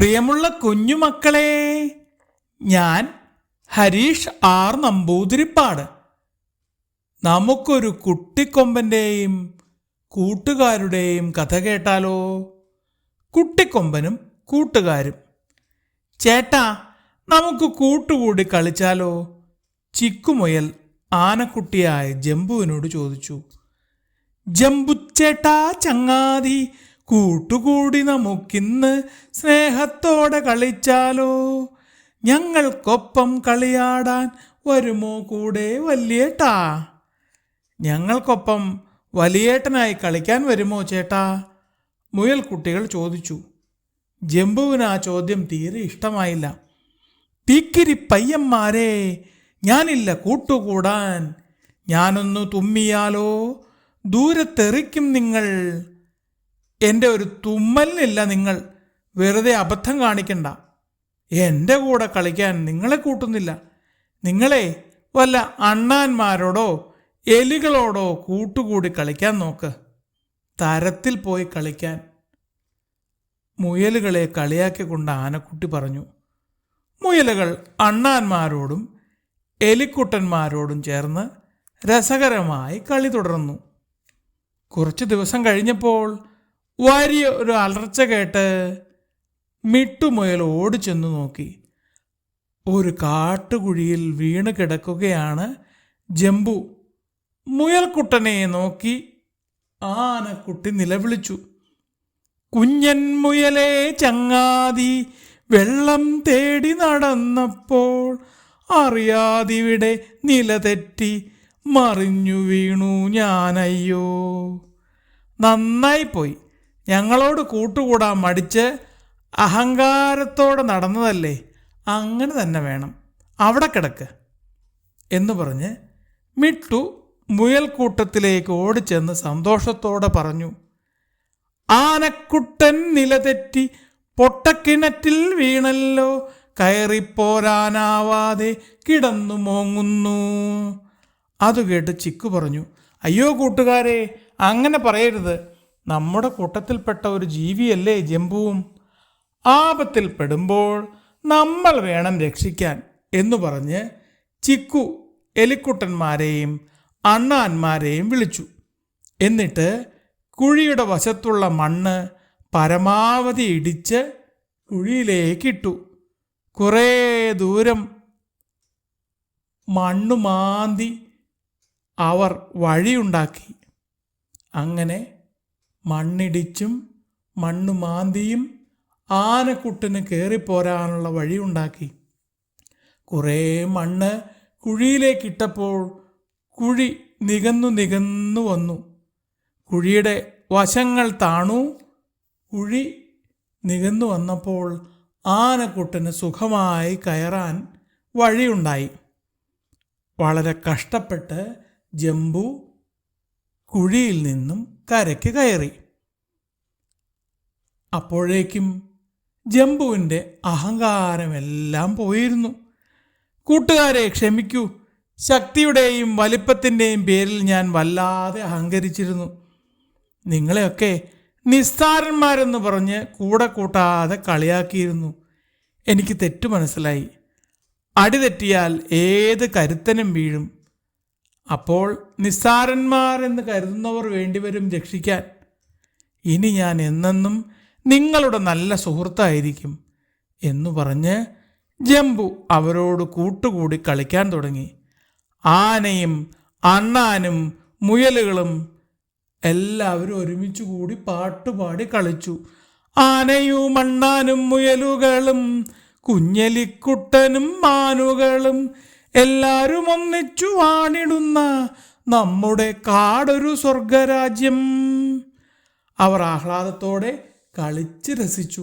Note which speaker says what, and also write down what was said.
Speaker 1: പ്രിയമുള്ള കുഞ്ഞുമക്കളെ ഞാൻ ഹരീഷ് ആർ നമ്പൂതിരിപ്പാട്. നമുക്കൊരു കുട്ടിക്കൊമ്പന്റെയും കൂട്ടുകാരുടെയും കഥ കേട്ടാലോ? കുട്ടിക്കൊമ്പനും കൂട്ടുകാരും. ചേട്ടാ നമുക്ക് കൂട്ടുകൂടി കളിച്ചാലോ? ചിക്കുമുയൽ ആനക്കുട്ടിയായ ജംബുവിനോട് ചോദിച്ചു. ജംബുച്ചേട്ടാ ചങ്ങാതി കൂട്ടുകൂടി നമുക്കിന്ന് സ്നേഹത്തോടെ കളിച്ചാലോ? ഞങ്ങൾക്കൊപ്പം കളിയാടാൻ വരുമോ കൂടെ വലിയേട്ടാ? ഞങ്ങൾക്കൊപ്പം വലിയേട്ടനായി കളിക്കാൻ വരുമോ ചേട്ടാ? മുയൽ കുട്ടികൾ ചോദിച്ചു. ജംബുവിന് ആ ചോദ്യം തീരെ ഇഷ്ടമായില്ല. തീക്കിരി പയ്യന്മാരെ ഞാനില്ല കൂട്ടുകൂടാൻ. ഞാനൊന്നു തുമ്മിയാലോ? ദൂരത്തെറിക്കും നിങ്ങൾ. എന്റെ ഒരു തുമ്മലിനില്ല നിങ്ങൾ. വെറുതെ അബദ്ധം കാണിക്കണ്ട. എന്റെ കൂടെ കളിക്കാൻ നിങ്ങളെ കൂട്ടുന്നില്ല. നിങ്ങളെ വല്ല അണ്ണാന്മാരോടോ എലികളോടോ കൂട്ടുകൂടി കളിക്കാൻ നോക്ക്. തരത്തിൽ പോയി കളിക്കാൻ. മുയലുകളെ കളിയാക്കിക്കൊണ്ട് ആനക്കുട്ടി പറഞ്ഞു മുയലുകൾ അണ്ണാന്മാരോടും എലിക്കുട്ടന്മാരോടും ചേർന്ന് രസകരമായി കളി തുടർന്നു. കുറച്ച് ദിവസം കഴിഞ്ഞപ്പോൾ വലിയ ഒരു അലർച്ച കേട്ട് മിട്ടുമുയൽ ഓടിച്ചെന്ന് നോക്കി. ഒരു കാട്ടുകുഴിയിൽ വീണ് കിടക്കുകയാണ് ജംബു മുയൽക്കുട്ടനെ നോക്കി ആനക്കുട്ടി നിലവിളിച്ചു. കുഞ്ഞൻ മുയലേ ചങ്ങാതി വെള്ളം തേടി നടന്നപ്പോൾ അറിയാതിവിടെ നിലതെറ്റി മറിഞ്ഞു വീണു ഞാനയ്യോ. നന്നായി പോയി. ഞങ്ങളോട് കൂട്ടുകൂടാൻ മടിച്ച് അഹങ്കാരത്തോടെ നടന്നതല്ലേ? അങ്ങനെ തന്നെ വേണം. അവിടെ കിടക്ക്. എന്ന് പറഞ്ഞ് മിട്ടു മുയൽക്കൂട്ടത്തിലേക്ക് ഓടിച്ചെന്ന് സന്തോഷത്തോടെ പറഞ്ഞു. ആനക്കുട്ടൻ നിലതെറ്റി പൊട്ടക്കിണറ്റിൽ വീണല്ലോ. കയറിപ്പോരാനാവാതെ കിടന്നു മോങ്ങുന്നു. അത് കേട്ട് ചിക്കു പറഞ്ഞു. അയ്യോ കൂട്ടുകാരെ അങ്ങനെ പറയരുത്. നമ്മുടെ കൂട്ടത്തിൽപ്പെട്ട ഒരു ജീവിയല്ലേ ജംബുവും? ആപത്തിൽ പെടുമ്പോൾ നമ്മൾ വേണം രക്ഷിക്കാൻ എന്നു പറഞ്ഞ് ചിക്കു എലിക്കുട്ടന്മാരെയും അണ്ണാന്മാരെയും വിളിച്ചു. എന്നിട്ട് കുഴിയുടെ വശത്തുള്ള മണ്ണ് പരമാവധി ഇടിച്ച് കുഴിയിലേക്കിട്ടു കുറേ ദൂരം മണ്ണു മാന്തി അവർ വഴിയുണ്ടാക്കി. അങ്ങനെ മണ്ണിടിച്ചും മണ്ണ് മാന്തിയും ആനക്കുട്ടിന് കയറിപ്പോരാനുള്ള വഴിയുണ്ടാക്കി. കുറേ മണ്ണ് കുഴിയിലേക്കിട്ടപ്പോൾ കുഴി നികന്നു നികന്നു വന്നു. കുഴിയുടെ വശങ്ങൾ താണു. കുഴി നികന്നു വന്നപ്പോൾ ആനക്കുട്ടന് സുഖമായി കയറാൻ വഴിയുണ്ടായി. വളരെ കഷ്ടപ്പെട്ട് ജംബു കുഴിയിൽ നിന്നും കരയ്ക്ക് കയറി. അപ്പോഴേക്കും ജംബുവിന്റെ അഹങ്കാരമെല്ലാം പോയിരുന്നു. കൂട്ടുകാരെ ക്ഷമിക്കൂ ശക്തിയുടെയും വലിപ്പത്തിന്റെയും പേരിൽ ഞാൻ വല്ലാതെ അഹങ്കരിച്ചിരുന്നു. നിങ്ങളെയൊക്കെ നിസ്താരന്മാരെന്ന് പറഞ്ഞ് കൂടെ കൂട്ടാതെ കളിയാക്കിയിരുന്നു. എനിക്ക് തെറ്റു മനസ്സിലായി. അടിതെറ്റിയാൽ ഏത് കരുത്തനും വീഴും. അപ്പോൾ നിസ്സാരന്മാരെന്ന് കരുതുന്നവർ വേണ്ടിവരും രക്ഷിക്കാൻ. ഇനി ഞാൻ എന്നെന്നും നിങ്ങളുടെ നല്ല സുഹൃത്തായിരിക്കും എന്നു പറഞ്ഞ് ജംബു അവരോട് കൂട്ടുകൂടി കളിക്കാൻ തുടങ്ങി. ആനയും അണ്ണാനും മുയലുകളും എല്ലാവരും ഒരുമിച്ച് കൂടി പാട്ടുപാടി കളിച്ചു. ആനയും അണ്ണാനും മുയലുകളും കുഞ്ഞലിക്കുട്ടനും മാനുകളും എല്ലാവരും ഒന്നിച്ചു വാണിടുന്ന നമ്മുടെ കാടൊരു സ്വർഗരാജ്യം. അവർ ആഹ്ലാദത്തോടെ കളിച്ച് രസിച്ചു.